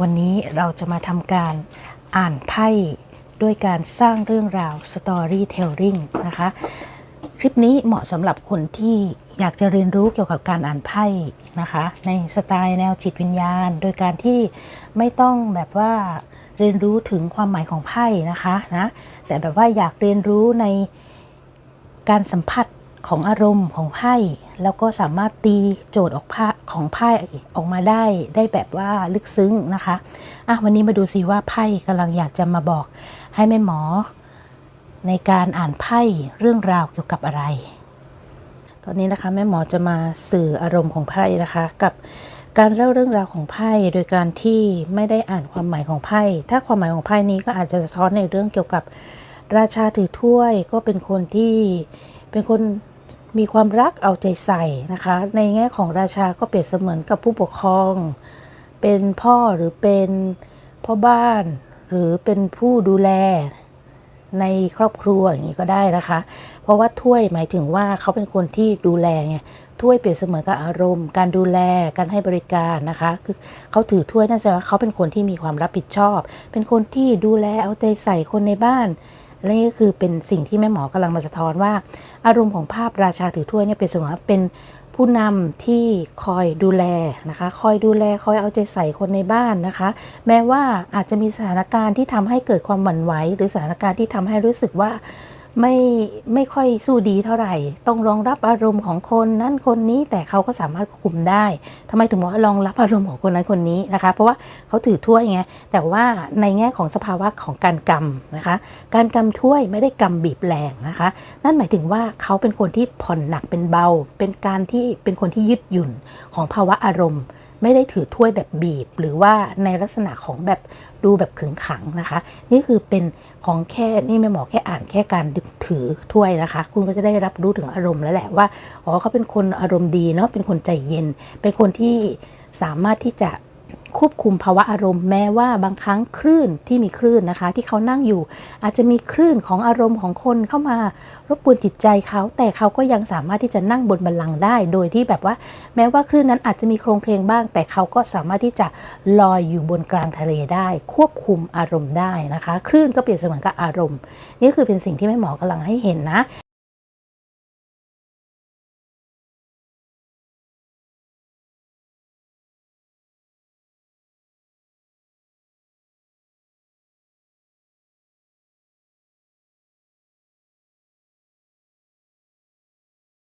วันนี้เราจะมาทำการอ่านไพ่ด้วยการสร้างเรื่องราว Storytelling นะคะ คลิปนี้เหมาะสำหรับคนที่อยากจะเรียนรู้เกี่ยวกับการอ่านไพ่นะคะ ในสไตล์แนวจิตวิญญาณ โดยการที่ไม่ต้องแบบว่าเรียนรู้ถึงความหมายของไพ่นะคะนะแต่แบบว่าอยากเรียนรู้ในการสัมผัส ของอารมณ์ของไพ่แล้วก็สามารถตีโจทย์ออกผ้าของไพ่ออกมาได้ได้แบบว่าลึกซึ้งนะคะอะวันนี้มาดูสิว่าไพ่กำลังอยากจะมาบอกให้แม่หมอ ในการอ่านไพ่เรื่องราวเกี่ยวกับอะไร ตอนนี้นะคะแม่หมอจะมาสื่ออารมณ์ของไพ่นะคะ กับการเล่าเรื่องราวของไพ่โดยการที่ไม่ได้อ่านความหมายของไพ่ถ้าความหมายของไพ่นี้ก็อาจจะสะท้อนในเรื่องเกี่ยวกับราชาถือถ้วยก็เป็นคนที่เป็นคน มีความรักเอาใจใส่นะคะ ในแง่ของราชาก็เปรียบเสมือนกับผู้ปกครอง เป็นพ่อหรือเป็นพ่อบ้าน หรือเป็นผู้ดูแลในครอบครัวอย่างนี้ก็ได้นะคะ เพราะว่าถ้วยหมายถึงว่าเขาเป็นคนที่ดูแลไงถ้วยเปรียบเสมือนกับอารมณ์ การดูแลการให้บริการนะคะ คือเขาถือถ้วยน่าจะว่าเขาเป็นคนที่มีความรับผิดชอบ เป็นคนที่ดูแลเอาใจใส่คนในบ้าน และนี่ก็คือเป็นสิ่งที่แม่หมอกำลังมาสะท้อนว่า อารมณ์ของภาพราชาถือถ้วยเนี่ยเป็นสมมติว่าเป็นผู้นำที่คอยดูแลนะคะ คอยดูแลคอยเอาใจใส่คนในบ้านนะคะ แม้ว่าอาจจะมีสถานการณ์ที่ทำให้เกิดความหวั่นไหว หรือสถานการณ์ที่ทำให้รู้สึกว่า ไม่ไม่ค่อยสู้ดีเท่าไหร่ ต้องรองรับอารมณ์ของคนนั้นคนนี้แต่เขาก็สามารถควบคุมได้ทำไมถึงบอกว่ารองรับอารมณ์ของคนนั้นคนนี้นะคะ เพราะว่าเขาถือถ้วยไงแต่ว่าในแง่ของสภาวะของการกำนะคะ การกำถ้วยไม่ได้กำบีบแรงนะคะ นั่นหมายถึงว่าเขาเป็นคนที่ผ่อนหนักเป็นเบา เป็นการที่เป็นคนที่ยืดหยุ่นของภาวะอารมณ์ ไม่ได้ถือถ้วยแบบบีบ หรือว่าในลักษณะของแบบดูแบบขึงขังนะคะ นี่คือเป็นของแค่นี่ไม่หมอแค่อ่านแค่การถือถ้วยนะคะ คุณก็จะได้รับรู้ถึงอารมณ์แล้วแหละว่าอ๋อเขาเป็นคนอารมณ์ดีเนาะเป็นคนใจเย็น เป็นคนที่สามารถที่จะ ควบคุมภาวะอารมณ์แม้ว่าบางครั้งคลื่นที่มีคลื่นนะคะ ที่เขานั่งอยู่ อาจจะมีคลื่นของอารมณ์ของคนเข้ามารบกวนจิตใจเขา แต่เขาก็ยังสามารถที่จะนั่งบนบัลลังก์ได้ โดยที่แบบว่า แม้ว่าคลื่นนั้นอาจจะมีโครงเพลงบ้าง แต่เขาก็สามารถที่จะลอยอยู่บนกลางทะเลได้ ควบคุมอารมณ์ได้นะคะ คลื่นก็เปรียบเสมือนกับอารมณ์ นี่คือเป็นสิ่งที่แม่หมอกำลังให้เห็นนะ